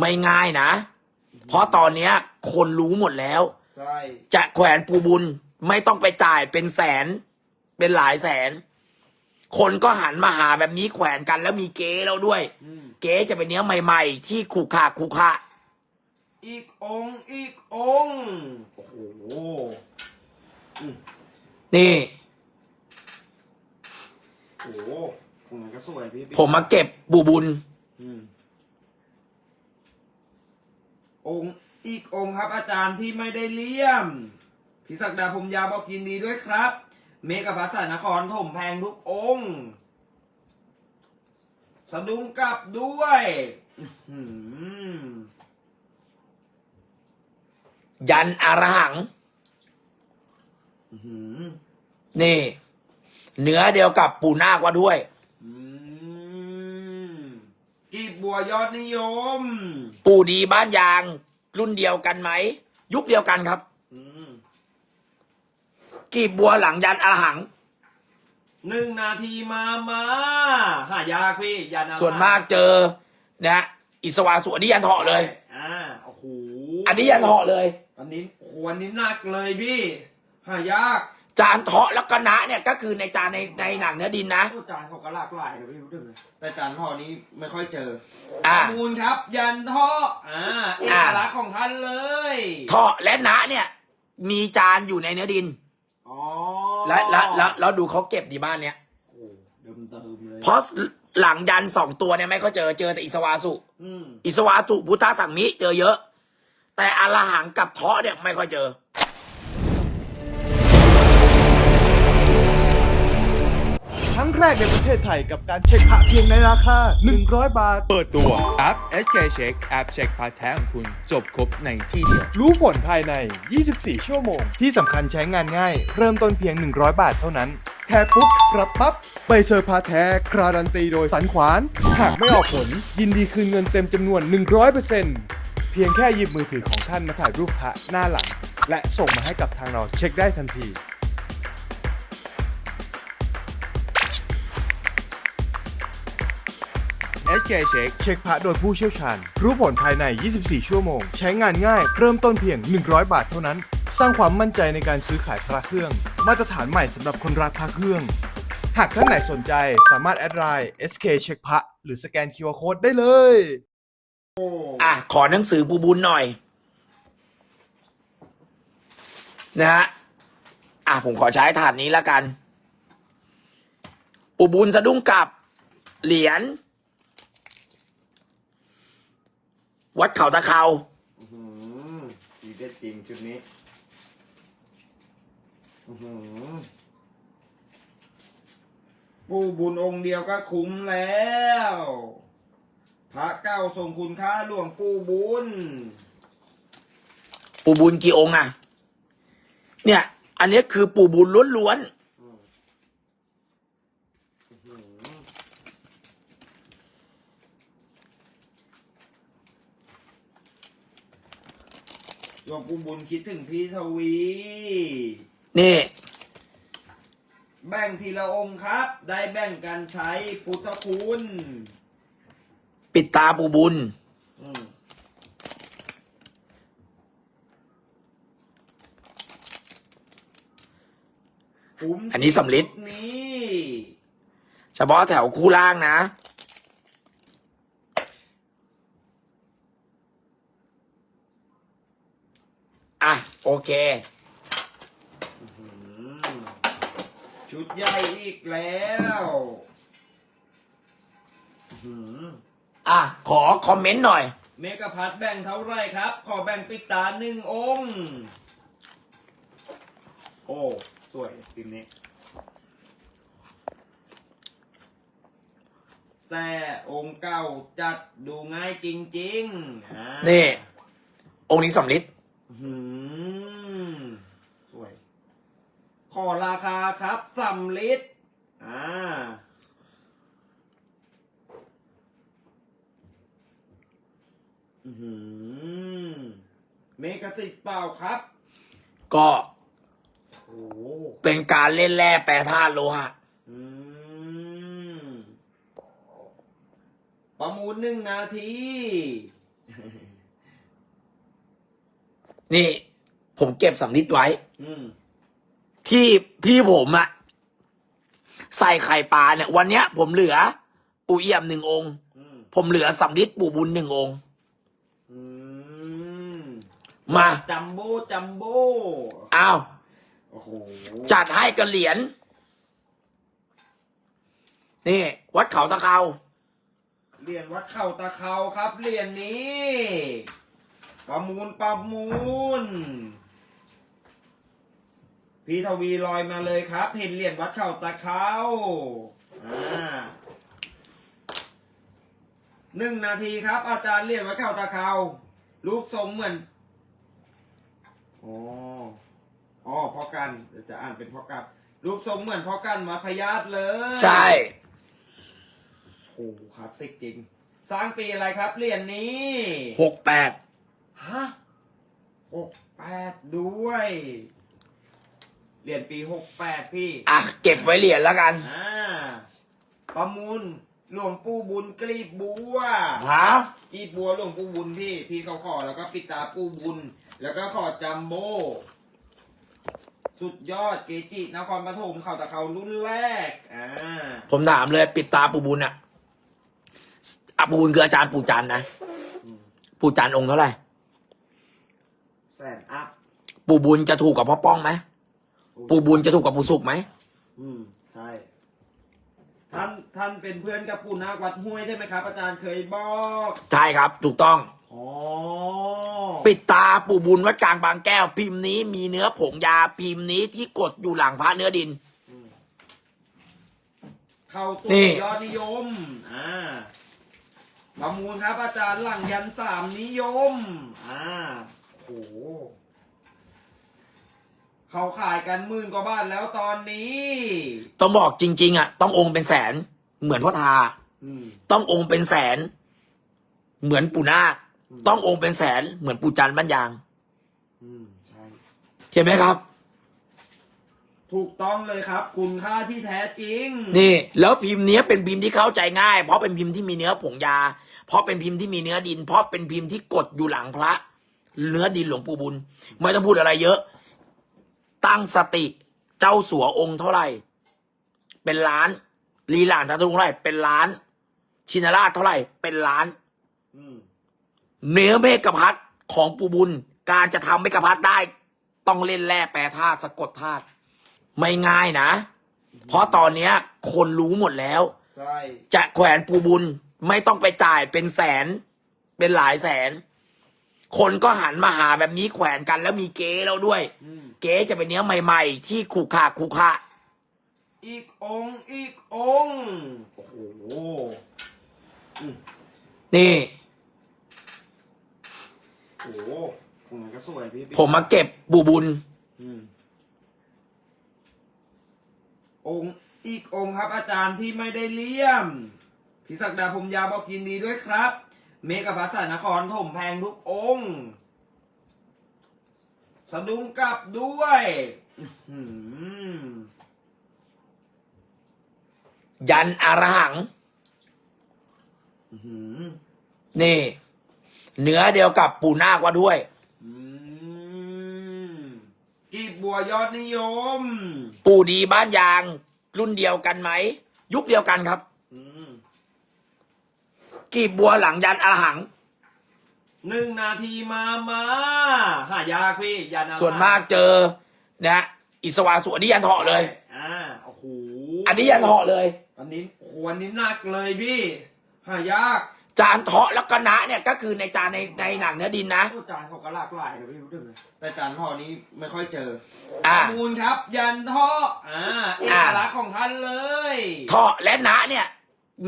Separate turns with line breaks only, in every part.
ไม่ง่ายนะ เพราะตอนเนี้ย คนรู้หมดแล้ว
ใช่
จะแขวนปูบุญไม่ต้องไปจ่ายเป็นแสน เป็นหลายแสน คนก็หันมาหาแบบนี้แขวนกันแล้วมีเก๊แล้วด้วย
อืม
เก๊จะเป็นเนื้อใหม่ ๆ ที่ขูขาขูขา
อีกองค์อีกองค์โอ้โหอืม
นี่
โอ้โหองค์นั้นก็สวยพี่พี่
ผมมาเก็บปูบุญ
อืม องค์อีกองค์ครับอาจารย์ที่ไม่ได้เลี่ยมพิศักดาพรหมยาวบอกยินดีด้วยครับ เมกะพัฒสายนครถมแพงทุกองค์สะดุ้งกลับด้วยอื้อหือ
ยันอารหัง
อื้อหือ
นี่ เนื้อเดียวกับปูนาควัดด้วย
อืมกี บบัวยอดนิยม
ปูดีบ้านยาง รุ่นเดียวกันไหม ยุคเดียวกันครับ
อืม
กีบบัวหลังยันอารหัง
หนึ่งนาทีมามาหายากพี่ยันอะไร
ส่วนมากเจอนะอิสวาสุอันนี้ยันเหาะเลย
อ่าโอ้โห
อันนี้ยันเหาะเลย
อันนี้โอ้โหอันนี้หนักเลยพี่ หายาก
จานเถาะแล้วก็นะเนี่ยก็คือในจานในในหนังเนื้อดินนะ
โอ้จานเขาก็หลากหลายนะพี่รู้ดึงเลยแต่จานห่อนี้ไม่ค่อยเจอ
อ่า
มูลครับ ยันท่ออ่าเอกลักษณ์ของท่านเลย
เถาะและนะเนี่ย มีจานอยู่ในเนื้อดิน
อ๋อ
และและแล้วแล้วดูเขาเก็บดีบ้านเนี้ย
โอ้โหเดิมเติมเลย
เพราะหลังยันสองตัวเนี่ยไม่ค่อยเจอเจอแต่อิสวาสุ
อืม
อิสวาสุพุทธสังมิเจอเยอะ แต่อรหังกับเทาะเนี่ยไม่ค่อยเจอ
ครั้งแรกในประเทศไทยกับการเช็คพระเพียงในราคา 100 บาท
เปิดตัวแอป SK Check แอปเช็คพาร์ทแท้ของคุณ จบครบในที่เดียว
รู้ผลภายใน 24 ชั่วโมง ที่สำคัญใช้งานง่าย เริ่มต้นเพียง 100 บาทเท่านั้น แท้ปุ๊บรับปั๊บใบเซอร์พาแท้คราดันตีโดยสันขวาน หากไม่ออกผล ยินดีคืนเงินเต็มจำนวน 100%เพียงแค่หยิบมือถือของท่านมาถ่ายรูปพระหน้าหลัง และส่งมาให้กับทางเราเช็คได้ทันที
SK Check
เช็คพระโดยผู้เชี่ยวชาญ รู้ผลภายใน 24 ชั่วโมง ใช้งานง่าย เริ่มต้นเพียง 100 บาทเท่านั้น สร้างความมั่นใจในการซื้อขายพระเครื่อง มาตรฐานใหม่สำหรับคนรักพระเครื่อง หากท่านไหนสนใจสามารถแอดไลน์ SK เช็คพระหรือสแกน QR Code ได้เลย
อะ ขอหนังสือปูบุญหน่อย นะฮะอะ ผมขอใช้ถาดนี้แล้วกัน ปูบุญสะดุ้งกลับ เหรียญ วัดเขาตะเขา
อื้อหือดีเด็ดจริงชุดนี้อื้อหือปูบุญองค์เดียวก็คุ้มแล้ว พระเก้าทรงคุณค่าหลวงปู่บุญ
ปูบุญกี่องค์อะเนี่ย อันนี้คือปูบุญล้วน
หลวงปู่บุญคิดถึงพี่ทวี
ๆนี่
แบ่งทีละองค์ครับ ได้แบ่งกันใช้พุทธคุณ
ปิดตาปูบุญ
อืมคุ้ม
อันนี้สำลิด
นี้
เฉพาะแถวคู่ล่างนะ อะ โอเค
อืมชุดใหญ่อีกแล้วอืม
อะ ขอคอมเมนต์หน่อย
เมกะพัดแบ่งเท่าไหรครับ ขอแบ่งปิดตาหนึ่งองค์ โอ้ สวยทีมนี้ แต่องค์เก่าจัดดูง่ายจริงๆอ่า
นี่ องค์นี้สำลิด
หืมสวย ขอราคาครับ สำลิดอ่าอื้อหือเมกะสิทธิ์เปล่าครับ
ก็
โอ้โห
เป็นการเล่นแร่แปรธาตุโลหะ
อืมประมูลหนึ่งนาที
นี่ ผมเก็บสำลิดไว้
อืม
ที่พี่ผมอะ ใส่ไข่ปลาเนี่ย วันเนี้ย ผมเหลือ ปู่เอี่ยมหนึ่งองค์
อืม
ผมเหลือสำลิดปู่บุญหนึ่งองค์
อืม
มา
จัมโบ้จัมโบ้
อ้าว
โอ้โห
จัดให้กันเหรียญนี่ วัดเขาตะเขา
เหรียญวัดเข่าตะเขาครับเหรียญนี้ ประมูลประมูล พี่ทวีลอยมาเลยครับ เห็นเหรียญวัดเข่าตะเขาอ่าหนึ่งนาทีครับ อาจารย์เหรียญวัดเข่าตะเขารูปทรงเหมือนอ๋ออ๋อพ่อกันเดี๋ยวจะอ่านเป็นพ่อกันรูปทรงเหมือนพ่อกันมาพยาธเลย
ใช่
โอ้โหคลาสสิกจริง สร้างปีอะไรครับเหรียญนี้
หกแปด
ฮะหกแปดด้วย เหรียญปีหกแปดพี่
อะเก็บไว้เหรียญแล้วกัน
อ่า ประมูลหลวงปู่บุญกลีบบัว
ฮะ
กลีบบัวหลวงปู่บุญพี่ พี่เขาขอแล้วก็ปิดตาปู่บุญ แล้วก็ขอจัมโบ้สุดยอดเกจินครปฐมเขาตะเขารุ่นแรก อ่า
ผมถามเลยปิดตาปู่บุญอะอะปู่บุญคืออาจารย์ปู่จันทร์นะ
อืม
ปู่จันทร์องค์เท่าไหร่
แสนอัพ
ปู่บุญจะถูกกับพ่อป้องไหม ปู่บุญจะถูกกับปู่สุกไหม
อืมใช่ ท่านท่านเป็นเพื่อนกับปู่นาควัดห้วยใช่ไหมครับ อาจารย์เคยบอก
ใช่ครับ ถูกต้อง
อ๋อ
ปิดตาปู่บุญวัดกลางบางแก้ว พิมพ์นี้มีเนื้อผงยาพิมพ์นี้ที่กดอยู่หลังพระเนื้อดิน
เข้าตั
นี่
วยอดนิยม อ่าประมูลครับ อาจารย์หลังยันสามนิยม อ่าโอ้โห เขาขายกันหมื่นกว่าบาทแล้วตอนนี้
ต้องบอกจริง ๆ อะ ต้ององค์เป็นแสน เหมือนพ่อทา
อืม
ต้ององค์เป็นแสน เหมือนปู่นาค
อืม
ต้ององค์เป็นแสน เหมือนปู่จันทร์บ้านยาง
อืมใช่
เห็นไหมครับ
ถูกต้องเลยครับ คุณค่าที่แท้จริง
นี่ แล้วพิมพ์เนี้ยเป็นพิมพ์ที่เข้าใจง่าย เพราะเป็นพิมพ์ที่มีเนื้อผงยา เพราะเป็นพิมพ์ที่มีเนื้อดิน เพราะเป็นพิมพ์ที่กดอยู่หลังพระ เนื้อดินหลวงปู่บุญ ไม่ต้องพูดอะไรเยอะ ตั้งสติ เจ้าสัวองค์เท่าไหร่ เป็นล้านลีหลานจัตุรงค์เท่าไหร่เป็นล้าน ชินราชเท่าไหร่ เป็นล้าน
อืม
เนื้อเมฆพัดของปูบุญ การจะทำเมฆพัดได้ ต้องเล่นแร่แปรธาตุสะกดธาตุไม่ง่ายนะ เพราะตอนเนี้ย คนรู้หมดแล้ว
ใช่
จะแขวนปูบุญไม่ต้องไปจ่ายเป็นแสน เป็นหลายแสน คนก็หันมาหาแบบนี้แขวนกันแล้วมีเก๊แล้วด้วย
อืม
เก๊จะเป็นเนื้อใหม่ ๆ ที่ขู่ขาขู่ขา
อีกองค์อีกองค์โอ้โหอืม
นี่
โอ้โหองค์นั้นก็สวยพี่พี่
ผมมาเก็บปูบุญ
อืมองค์อีกองค์ครับอาจารย์ที่ไม่ได้เลี่ยมพิศักดาพรมยาวบอกยินดีด้วยครับ เมกะพัฒสายนครถมแพงทุกองค์สะดุ้งกลับด้วยอื้อหือ
ยันอรหัง
อื้อหือ
นี่ เนื้อเดียวกับปูนาควัดด้วย
อืมกีบบัวยอดนิยม
ปู่ดีบ้านยาง รุ่นเดียวกันไหม ยุคเดียวกันครับ
อืม
กีบบัวหลังยันอรหัง
หนึ่งนาทีมามาหายากพี่ยันอะไร
ส่วนมากเจอนะอิสวาสุอันนี้ยันเหาะเลย
อ่าโอ้โห
อันนี้ยันเหาะเลย
อันนี้โอ้โหอันนี้หนักเลยพี่หายาก
จานเถาะแล้วก็นะเนี่ยก็คือในจานในในหนังเนื้อดินนะ
โอ้จานเขาก็หลากหลายนะพี่รู้ดึงเลยแต่จานห่อนี้ไม่ค่อยเจอ
อ่า
มูลครับ ยันท่ออ่าเอกลักษณ์ของท่านเลย
เถาะและนะเนี่ย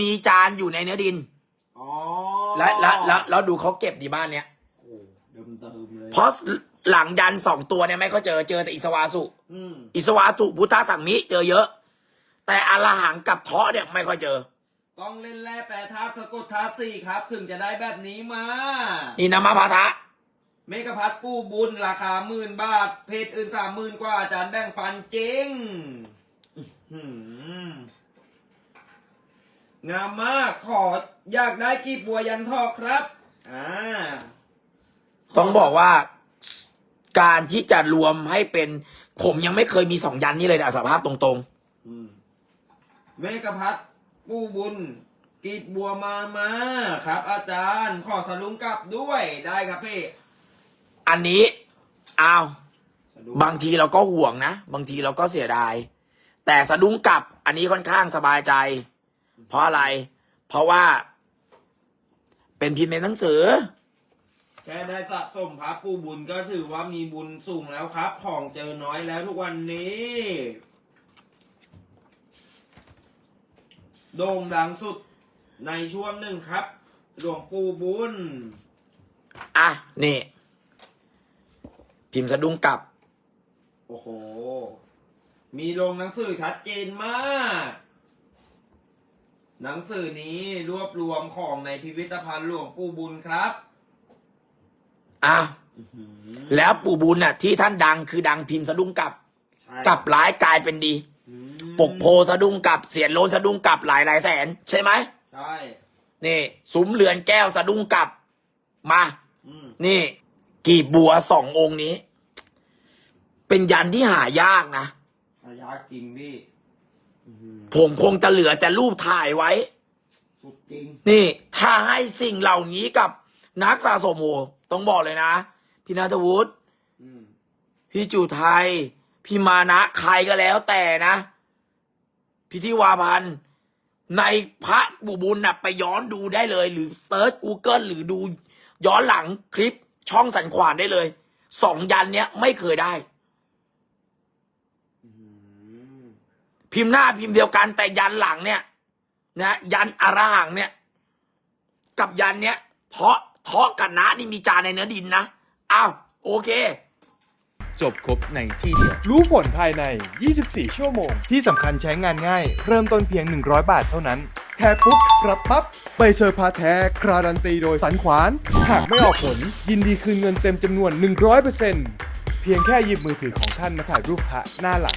มีจานอยู่ในเนื้อดิน
อ๋อ
และและแล้วแล้วดูเขาเก็บดีบ้านเนี้ย
โอ้โหเดิมเติมๆเลย
เพราะหลังยันสองตัวเนี่ยไม่เขาเจอเจอแต่อิสวาสุ
อืม
อิสวาสุพุทธสังมิเจอเยอะ แต่อรหังกับเถาะเนี่ยไม่ค่อยเจอ
ต้องเล่นแร่แปรธาตุสะกดธาตุสี่ครับ ถึงจะได้แบบนี้มา
นี่นะมาพาทะ
เมกะพัดปูบุญราคาหมื่นบาท เพจอื่นสามหมื่นกว่าอาจารย์แบ่งปันจริงอื้อหือ งามมากขออยากได้กีบบัวยันทอกครับ อ่า
ต้องบอกว่าการที่จะรวมให้เป็น ผมยังไม่เคยมีสองยันนี่เลยนะสารภาพตรง
อืมเมกพัฒน์ปูบุญกีดบัวมามาครับ อาจารย์ขอสลุงกลับด้วยได้ครับพี่
ๆ อันนี้อ้าว
สลุง
บางทีเราก็ห่วงนะ บางทีเราก็เสียดาย แต่สะดุ้งกลับอันนี้ค่อนข้างสบายใจ เพราะอะไร เพราะว่า เป็นพิมพ์ในหนังสือ
แค่ได้สะสมพระปูบุญก็ถือว่ามีบุญสูงแล้วครับ ของเจอน้อยแล้วทุกวันนี้ โด่งดังสุดในช่วงหนึ่งครับ หลวงปู่บุญ
อะ นี่ พิมพ์สะดุ้งกลับ
โอ้โห มีลงหนังสือชัดเจนมาก หนังสือนี้รวบรวมของในพิพิธภัณฑ์หลวงปู่บุญครับ
อะแล้วปู่บุญน่ะ ที่ท่านดังคือดังพิมพ์สะดุ้งกลับ
ใช่
กลับร้ายกลายเป็นดี
อืม
ปกโพสะดุ้งกลับเสียนโลนสะดุ้งกลับหลายหลายแสน ใช่ไหม
ใช่
นี่ซุ้มเรือนแก้วสะดุ้งกลับมา
อืม
นี่ กีบบัวสององค์นี้ เป็นยันที่หายากนะ
หายากจริงพี่อื้อหือ
ผมคงจะเหลือแต่รูปถ่ายไว้
สุดจริง
นี่ ถ้าให้สิ่งเหล่านี้กับนักสะสมโหต้องบอกเลยนะ พี่นาทวุฒิ
อืม
พี่จูไทย พี่มานะ ใครก็แล้วแต่นะพี่ทิวาพันธ์ในพระบุบุญนะไปย้อนดูได้เลย หรือเซิร์ช Google หรือดูย้อนหลังคลิปช่องสันขวานได้เลย สองยันเนี้ยไม่เคยได้
อื้อหือ
พิมพ์หน้าพิมพ์เดียวกันแต่ยันหลังเนี่ยนะยันอารหังเนี่ย กับยันเนี้ยเทาะเทาะกันนะนี่มีจานในเนื้อดินนะอ้าวโอเค
จบครบในที่เดียว
รู้ผลภายใน 24 ชั่วโมง ที่สำคัญใช้งานง่าย เริ่มต้นเพียง 100 บาทเท่านั้น แท้ปุ๊บรับปั๊บใบเซอร์พาแท้คราดันตีโดยสันขวาน หากไม่ออกผล ยินดีคืนเงินเต็มจำนวน 100%เพียงแค่หยิบมือถือของท่านมาถ่ายรูปพระหน้าหลัง